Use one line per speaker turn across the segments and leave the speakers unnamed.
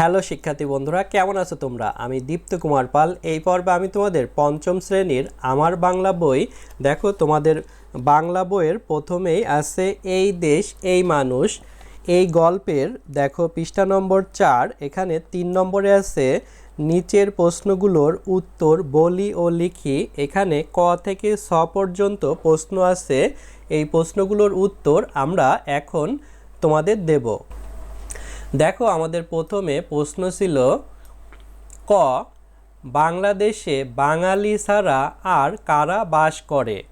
Hello শিক্ষার্থী বন্ধুরা, কেমন আছো তোমরা? আমি দীপ্ত কুমার পাল। এই পর্বে আমি তোমাদের পঞ্চম শ্রেণির আমার বাংলা বই, দেখো তোমাদের বাংলা বইয়ের প্রথমেই আছে এই দেশ, এই মানুষ, এই গল্পের, দেখো পৃষ্ঠা নম্বর চার, এখানে তিন নম্বরে আছে নিচের প্রশ্নগুলোর উত্তর বলি ও লিখি, এখানে ক থেকে ছ পর্যন্ত প্রশ্ন আছে, এই প্রশ্নগুলোর উত্তর আমরা এখন তোমাদের দেব। দেখো আমাদের প্রথমে প্রশ্ন ছিল ক, বাংলাদেশে বাঙালি ছাড়া আর কারা বাস করে?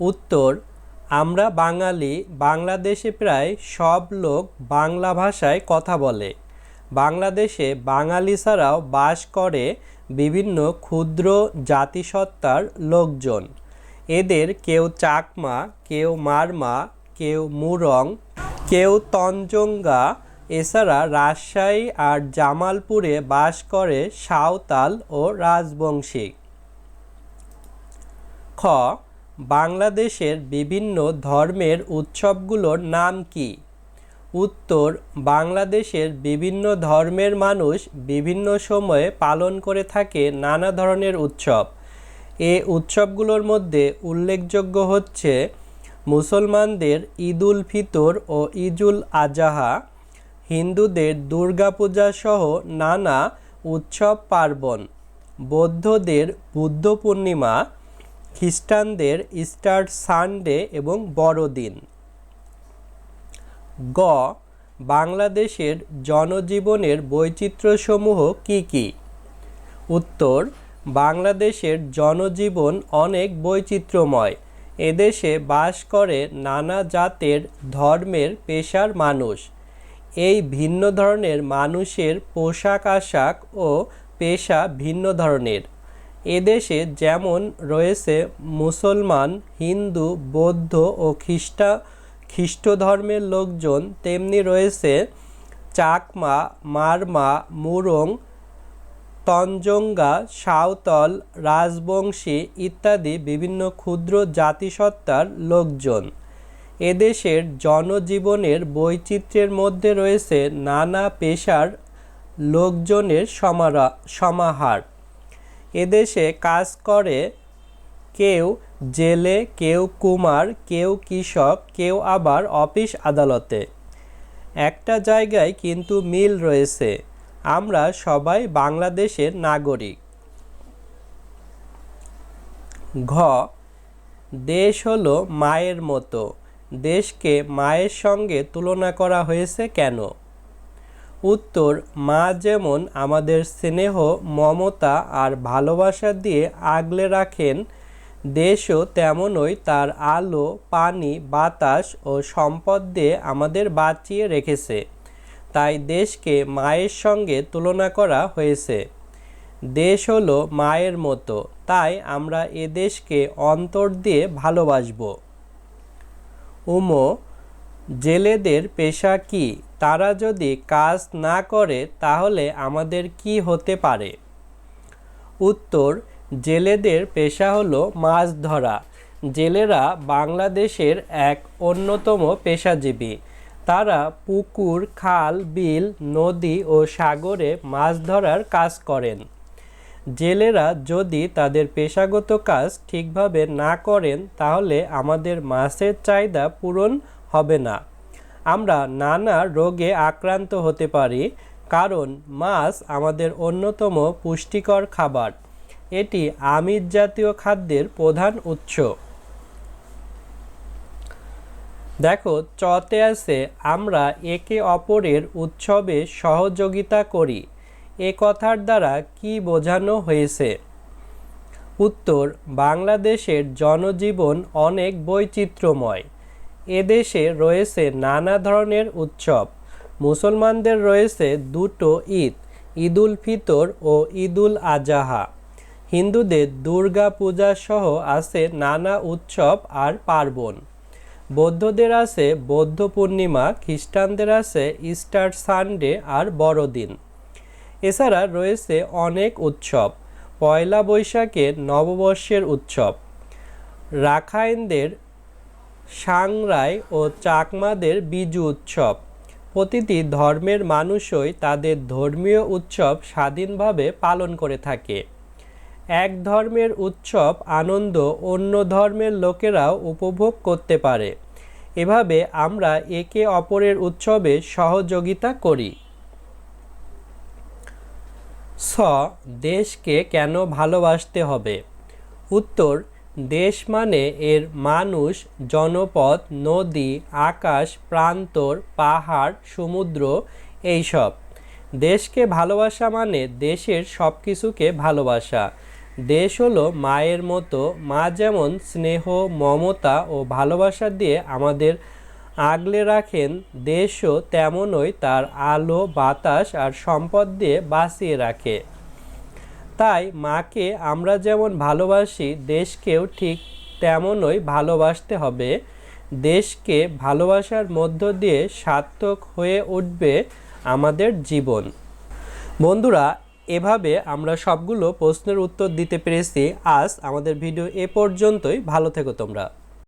উত্তর, আমরা বাঙালি, বাংলাদেশে প্রায় সব লোক বাংলা ভাষায় কথা বলে। বাংলাদেশে বাঙালি ছাড়াও বাস করে বিভিন্ন ক্ষুদ্র জাতিসত্তার লোকজন। এদের কেউ চাকমা, কেউ মারমা, কেউ মুরং, কেউ তঞ্জঙ্গা এছাড়া রাজশাহী আর জামালপুরে বাস করে সাঁওতাল ও রাজবংশী। খ, বাংলাদেশের বিভিন্ন ধর্মের উৎসবগুলোর নাম কি? উত্তর, বাংলাদেশের বিভিন্ন ধর্মের মানুষ বিভিন্ন সময়ে পালন করে থাকে নানা ধরনের উৎসব। এ উৎসবগুলোর মধ্যে উল্লেখযোগ্য হচ্ছে মুসলমানদের ঈদুল ফিতর ও ঈদুল আজাহা হিন্দুদের দুর্গাপূজা সহ নানা উৎসব পার্বণ। বৌদ্ধদের বুদ্ধ পূর্ণিমা, খ্রিস্টানদের ইস্টার সানডে এবং বড়দিন। গ, বাংলাদেশের জনজীবনের বৈচিত্র্যসমূহ কি কি? উত্তর, বাংলাদেশের জনজীবন অনেক বৈচিত্র্যময়। এদেশে বাস করে নানা জাতের ধর্মের পেশার মানুষ। এই ভিন্ন ধরনের মানুষের পোশাক আশাক ও পেশা ভিন্ন ধরনের। এদেশে যেমন রয়েছে মুসলমান, হিন্দু, বৌদ্ধ ও খ্রিস্টা খ্রিস্ট ধর্মের লোকজন, তেমনি রয়েছে চাকমা, মারমা, মুরং, তঞ্জঙ্গা, সাঁওতাল, রাজবংশী ইত্যাদি বিভিন্ন ক্ষুদ্র জাতিসত্তার লোকজন। এদেশের জনজীবনের বৈচিত্র্যের মধ্যে রয়েছে নানা পেশার লোকজনের সমারা, সমাহার। এদেশে কাজ করে কেউ জেলে, কেউ কুমার, কেউ কৃষক, কেউ আবার অফিস আদালতে। একটা জায়গায় কিন্তু মিল রয়েছে। আমরা সবাই বাংলাদেশের নাগরিক। ঘ, দেশ হলো মায়ের মতো। দেশকে মায়ের সঙ্গে তুলনা করা হয়েছে কেন? উত্তর, মা যেমন আমাদের স্নেহ, মমতা আর ভালোবাসা দিয়ে আগলে রাখেন, দেশও তেমনই তার আলো, পানি, বাতাস ও সম্পদ দিয়ে আমাদের বাঁচিয়ে রেখেছে। তাই দেশকে মায়ের সঙ্গে তুলনা করা হয়েছে। দেশ হলো মায়ের মতো, তাই আমরা এ দেশকে অন্তর দিয়ে ভালোবাসবো। উমো জেলেদের পেশা কি? তারা যদি কাজ না করে, তাহলে আমাদের কি হতে পারে? উত্তর, জেলেদের পেশা হলো মাছ ধরা। জেলেরা বাংলাদেশের এক অন্যতম পেশাজীবী। তারা পুকুর, খাল, বিল, নদী ও সাগরে মাছ ধরার কাজ করেন। জেলেরা যদি তাদের পেশাগত কাজ ঠিকভাবে না করেন, তাহলে আমাদের মাছের চাহিদা পূরণ হবে না। আমরা নানা রোগে আক্রান্ত হতে পারি, কারণ মাছ আমাদের অন্যতম পুষ্টিকর খাবার। এটি আমিষ জাতীয় খাদ্যের প্রধান উৎস। দেখো, চতে আছে, আমরা একে অপরের উৎসবে সহযোগিতা করি। এ কথার দ্বারা কি বোঝানো হয়েছে? উত্তর, বাংলাদেশের জনজীবন অনেক বৈচিত্র্যময়। এদেশে রয়েছে নানা ধরনের উৎসব। মুসলমানদের রয়েছে দুটো ঈদ, ঈদুল ফিতর ও ঈদুল আজাহা হিন্দুদের দুর্গা পূজা সহ আছে নানা উৎসব আর পার্বণ। বৌদ্ধদের আছে বৌদ্ধ পূর্ণিমা, খ্রিস্টানদের আছে ইস্টার সানডে আর বড়দিন। এছাড়া রয়েছে অনেক উৎসব। পয়লা বৈশাখে নববর্ষের উৎসব। রাখাইনদের সাংরাই ও চাকমাদের বিজু উৎসব। প্রতিটি ধর্মের মানুষই তাদের ধর্মীয় উৎসব স্বাধীনভাবে পালন করে থাকে। এক ধর্মের উৎসব আনন্দ অন্য ধর্মের লোকেরাও উপভোগ করতে পারে। এভাবে আমরা একে অপরের উৎসবে সহযোগিতা করি। স, দেশকে কেন ভালোবাসতে হবে? উত্তর, দেশ মানে এর মানুষ, জনপদ, নদী, আকাশ, প্রান্তর, পাহাড়, সমুদ্র, এইসব। দেশকে ভালোবাসা মানে দেশের সব কিছুকে ভালোবাসা। দেশ হলো মায়ের মতো। মা যেমন স্নেহ, মমতা ও ভালোবাসা দিয়ে আমাদের আগলে রাখেন, দেশও তেমনই তার আলো, বাতাস আর সম্পদ দিয়ে বাঁচিয়ে রাখে। তাই মাকে আমরা যেমন ভালোবাসি, দেশকেও ঠিক তেমনই ভালোবাসতে হবে। দেশকে ভালোবাসার মধ্য দিয়ে সার্থক হয়ে উঠবে আমাদের জীবন। বন্ধুরা, এভাবে আমরা সবগুলো প্রশ্নের উত্তর দিতে পেরেছি। আজ আমাদের ভিডিও এ পর্যন্তই। ভালো থেকো তোমরা।